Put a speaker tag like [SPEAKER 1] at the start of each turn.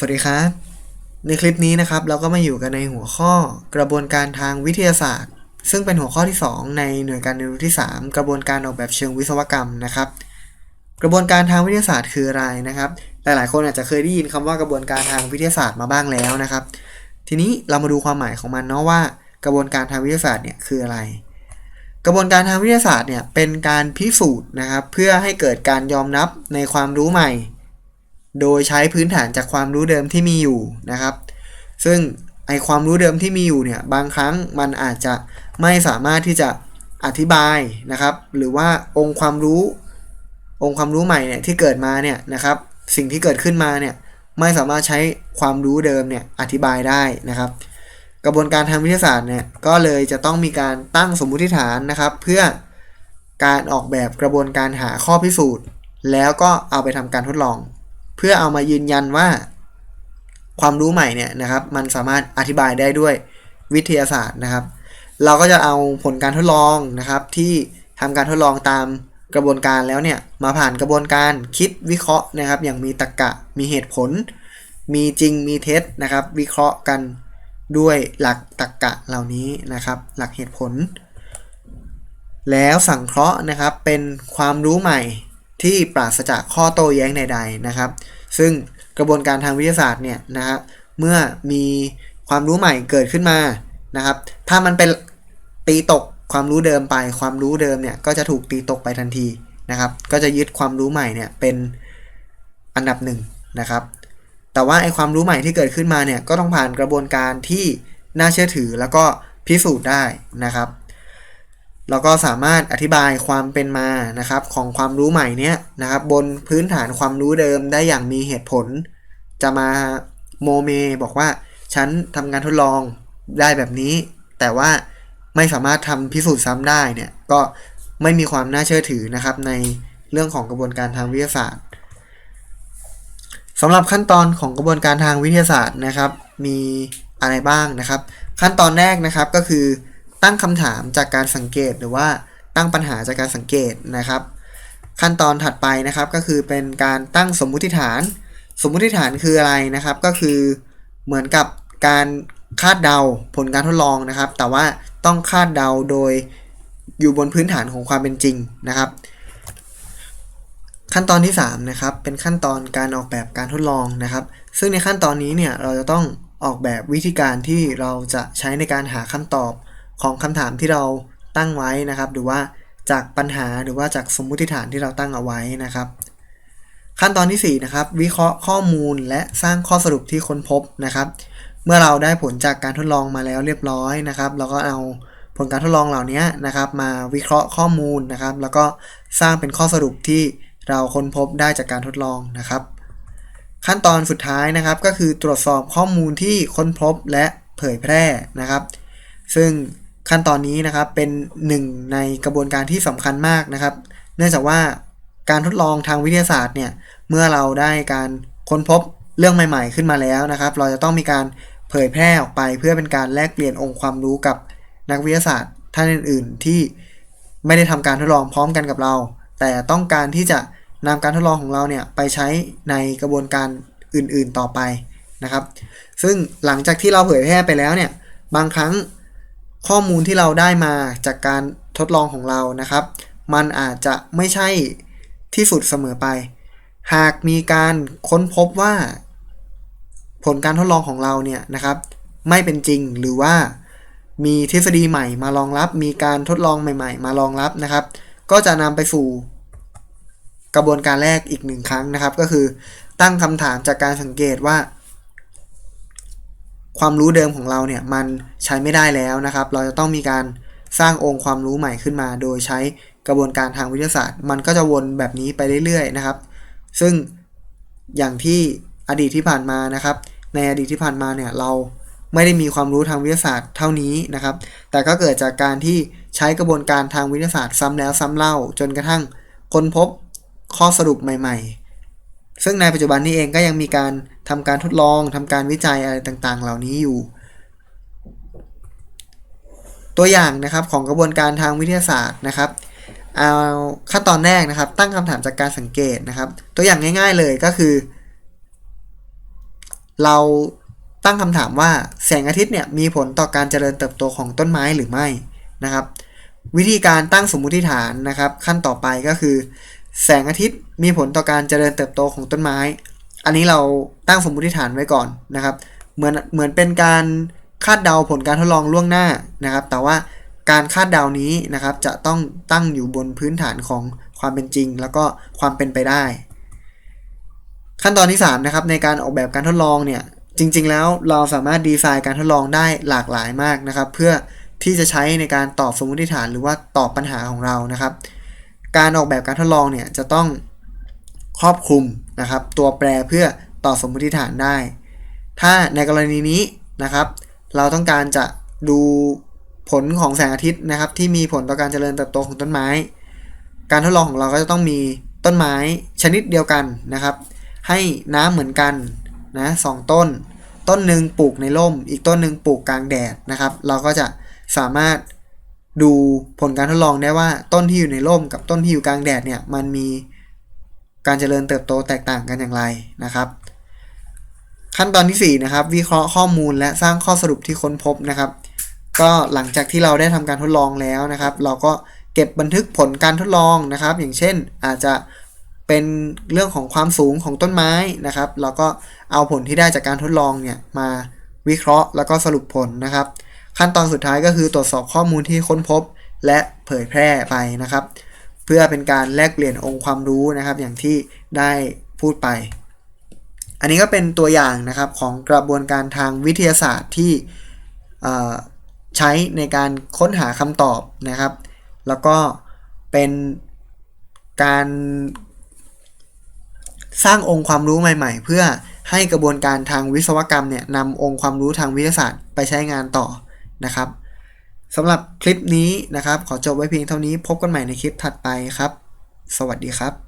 [SPEAKER 1] สวัสดีครับ ในคลิปนี้นะครับเราก็มาอยู่กันในหัวข้อกระบวนการทางวิทยาศาสตร์ ซึ่งเป็นหัวข้อที่ 2 ในหน่วยการเรียนรู้ที่ 3 กระบวนการออกแบบเชิงวิศวกรรมนะครับ กระบวนการทางวิทยาศาสตร์คืออะไรนะครับหลายๆคนอาจจะเคยได้ยินคำว่ากระบวนการทางวิทยาศาสตร์มาบ้างแล้วนะครับ ทีนี้เรามาดูความหมายของมันเนาะว่า กระบวนการทางวิทยาศาสตร์เนี่ยคืออะไร กระบวนการทางวิทยาศาสตร์เนี่ยเป็นการพิสูจน์นะครับ เพื่อให้เกิดการยอมรับในความรู้ใหม่ โดยใช้พื้นฐานจากความรู้เดิมที่มีอยู่นะครับ ซึ่งไอความรู้เดิมที่มีอยู่เนี่ยบางครั้งมันอาจจะไม่สามารถที่จะอธิบายนะครับ หรือว่าองค์ความรู้องค์ความรู้ใหม่เนี่ยที่เกิดมาเนี่ยนะครับ สิ่งที่เกิดขึ้นมาเนี่ยไม่สามารถใช้ความรู้เดิมเนี่ยอธิบายได้นะครับ กระบวนการทางวิทยาศาสตร์เนี่ยก็เลยจะต้องมีการตั้งสมมุติฐานนะครับ เพื่อการออกแบบกระบวนการหาข้อพิสูจน์ แล้วก็เอาไปทำการทดลอง เพื่อเอามายืนยันว่าความรู้ใหม่เนี่ยนะครับ มันสามารถอธิบายได้ด้วยวิทยาศาสตร์นะครับ เราก็จะเอาผลการทดลองนะครับ ที่ทำการทดลองตามกระบวนการแล้วเนี่ยมาผ่านกระบวนการคิดวิเคราะห์นะครับ อย่างมีตรรกะมีเหตุผล มีจริงมีเท็จนะครับ วิเคราะห์กันด้วยหลักตรรกะเหล่านี้นะครับ หลักเหตุผล แล้วสังเคราะห์นะครับเป็นความรู้ใหม่ ที่ปราศจากข้อโต้แย้งใดๆนะครับ ซึ่งกระบวนการทางวิทยาศาสตร์เนี่ยนะครับเมื่อมีความรู้ใหม่เกิดขึ้นมานะครับ ถ้ามันเป็นตีตกความรู้เดิมไป ความรู้เดิมเนี่ยก็จะถูกตีตกไปทันทีนะครับ ก็จะยึดความรู้ใหม่เนี่ยเป็นอันดับหนึ่งนะครับ แต่ว่าไอความรู้ใหม่ที่เกิดขึ้นมาเนี่ยก็ต้องผ่านกระบวนการที่น่าเชื่อถือแล้วก็พิสูจน์ได้นะครับ แล้วก็สามารถอธิบายความเป็นมานะครับของความรู้ใหม่เนี้ยนะครับบนพื้นฐานความรู้เดิมได้อย่างมีเหตุผล จะมาโมเมบอกว่าฉันทำงานทดลองได้แบบนี้ แต่ว่าไม่สามารถทำพิสูจน์ซ้ำได้เนี่ยก็ไม่มีความน่าเชื่อถือนะครับในเรื่องของกระบวนการทางวิทยาศาสตร์สำหรับขั้นตอนของกระบวนการทางวิทยาศาสตร์นะครับ มีอะไรบ้างนะครับ ขั้นตอนแรกนะครับก็คือ ตั้งคำถามจากการสังเกตหรือว่าตั้งปัญหาจากการสังเกตนะครับ ขั้นตอนถัดไปนะครับก็คือเป็นการตั้งสมมุติฐาน สมมุติฐานคืออะไรนะครับ ก็คือเหมือนกับการคาดเดาผลการทดลองนะครับ แต่ว่าต้องคาดเดาโดยอยู่บนพื้นฐานของความเป็นจริงนะครับ ขั้นตอนที่3นะครับเป็นขั้นตอนการออกแบบการทดลองนะครับ ซึ่งในขั้นตอนนี้เนี่ยเราจะต้องออกแบบวิธีการที่เราจะใช้ในการหาคำตอบ ของคำถามที่เราตั้งไว้นะครับ หรือว่าจากปัญหาหรือว่าจากสมมุติฐานที่เราตั้งเอาไว้นะครับ ขั้นตอนที่4นะครับวิเคราะห์ข้อมูลและสร้างข้อสรุปที่ค้นพบนะครับ เมื่อเราได้ผลจากการทดลองมาแล้วเรียบร้อยนะครับเราก็เอาผลการทดลองเหล่านี้นะครับ มาวิเคราะห์ข้อมูลนะครับ แล้วก็สร้างเป็นข้อสรุปที่เราค้นพบได้จากการทดลองนะครับ ขั้นตอนสุดท้ายนะครับก็คือตรวจสอบข้อมูลที่ค้นพบและเผยแพร่นะครับ ซึ่ง ขั้นตอนนี้นะครับเป็นหนึ่งในกระบวนการที่สำคัญมากนะครับ เนื่องจากว่าการทดลองทางวิทยาศาสตร์เนี่ยเมื่อเราได้การค้นพบเรื่องใหม่ ๆ ขึ้นมาแล้วนะครับ เราจะต้องมีการเผยแพร่ออกไปเพื่อเป็นการแลกเปลี่ยนองค์ความรู้กับนักวิทยาศาสตร์ท่านอื่น ๆ ที่ไม่ได้ทำการทดลองพร้อมกันกับเรา แต่ต้องการที่จะนำการทดลองของเราเนี่ยไปใช้ในกระบวนการอื่น ๆ ต่อไปนะครับ ซึ่งหลังจากที่เราเผยแพร่ไปแล้วเนี่ยบางครั้ง ข้อมูลที่เราได้มาจากการทดลองของเรานะครับ มันอาจจะไม่ใช่ที่สุดเสมอไป หากมีการค้นพบว่า ผลการทดลองของเราเนี่ยนะครับ ไม่เป็นจริงหรือว่ามีทฤษฎีใหม่มารองรับ มีการทดลองใหม่ๆ มารองรับนะครับ ก็จะนำไปสู่กระบวนการแรกอีกหนึ่งครั้งนะครับ ก็คือตั้งคำถามจากการสังเกตว่า ความรู้เดิมของเราเนี่ยมันใช้ไม่ได้แล้วนะครับ เราจะต้องมีการสร้างองค์ความรู้ใหม่ขึ้นมา โดยใช้กระบวนการทางวิทยาศาสตร์ มันก็จะวนแบบนี้ไปเรื่อยๆนะครับ ซึ่งอย่างที่อดีตที่ผ่านมานะครับ ในอดีตที่ผ่านมาเนี่ยเราไม่ได้มีความรู้ทางวิทยาศาสตร์เท่านี้นะครับ แต่ก็เกิดจากการที่ใช้กระบวนการทางวิทยาศาสตร์ซ้ำแล้วซ้ำเล่า จนกระทั่งค้นพบข้อสรุปใหม่ ๆ ซึ่งในปัจจุบันนี้เองก็ยังมีการ ทำการทดลองทำการวิจัยอะไรต่างๆ เหล่านี้อยู่ ตัวอย่างนะครับของกระบวนการทางวิทยาศาสตร์นะครับเอาขั้นตอนแรกนะครับ ตั้งคำถามจากการสังเกตนะครับ ตัวอย่างง่าย ๆเลยก็คือ เราตั้งคำถามว่าแสงอาทิตย์เนี่ยมีผลต่อการเจริญเติบโตของต้นไม้หรือไม่นะครับ วิธีการตั้งสมมุติฐานนะครับ ขั้นต่อไปก็คือ แสงอาทิตย์มีผลต่อการเจริญเติบโตของต้นไม้ อันนี้เราตั้งสมมติฐานไว้ก่อนนะครับ เหมือนเหมือนเป็นการคาดเดาผลการทดลองล่วงหน้านะครับ แต่ว่าการคาดเดานี้นะครับ จะต้องตั้งอยู่บนพื้นฐานของความเป็นจริง แล้วก็ความเป็นไปได้ ขั้นตอนที่3นะครับในการออกแบบการทดลองเนี่ยจริง ๆ แล้วเราสามารถดีไซน์การทดลองได้หลากหลายมากนะครับ เพื่อที่จะใช้ในการตอบสมมติฐานหรือว่าตอบปัญหาของเรานะครับ การออกแบบการทดลองเนี่ยจะต้องครอบคลุม นะครับ ตัวแปรเพื่อต่อสมมติฐานได้ ถ้าในกรณีนี้นะครับ เราต้องการจะดูผลของแสงอาทิตย์นะครับ ที่มีผลต่อการเจริญเติบโตของต้นไม้ การทดลองของเราก็จะต้องมีต้นไม้ชนิดเดียวกันนะครับ ให้น้ำเหมือนกันนะสองต้น ต้นหนึ่งปลูกในร่ม อีกต้นหนึ่งปลูกกลางแดดนะครับ เราก็จะสามารถดูผลการทดลองได้ว่าต้นที่อยู่ในร่มกับต้นที่อยู่กลางแดดเนี่ยมันมี การเจริญเติบโตแตกต่างกันอย่างไรนะครับ ขั้นตอนที่ 4 นะครับ วิเคราะห์ข้อมูลและสร้างข้อสรุปที่ค้นพบนะครับ ก็หลังจากที่เราได้ทำการทดลองแล้วนะครับ เราก็เก็บบันทึกผลการทดลองนะครับ อย่างเช่นอาจจะเป็นเรื่องของความสูงของต้นไม้นะครับเราก็เอาผลที่ได้จากการทดลองเนี่ยมาวิเคราะห์แล้วก็สรุปผลนะครับ ขั้นตอนสุดท้ายก็คือตรวจสอบข้อมูลที่ค้นพบและเผยแพร่ไปนะครับ เพื่อเป็นการแลกเปลี่ยนองค์ความรู้นะครับ อย่างที่ได้พูดไป อันนี้ก็เป็นตัวอย่างนะครับของกระบวนการทางวิทยาศาสตร์ที่ใช้ในการค้นหาคำตอบนะครับ แล้วก็เป็นการสร้างองค์ความรู้ใหม่ ๆ เพื่อให้กระบวนการทางวิศวกรรมเนี่ยนำองค์ความรู้ทางวิทยาศาสตร์ไปใช้งานต่อนะครับ สำหรับคลิปนี้นะครับ ขอจบไว้เพียงเท่านี้พบกันใหม่ในคลิปถัดไปครับ สวัสดีครับ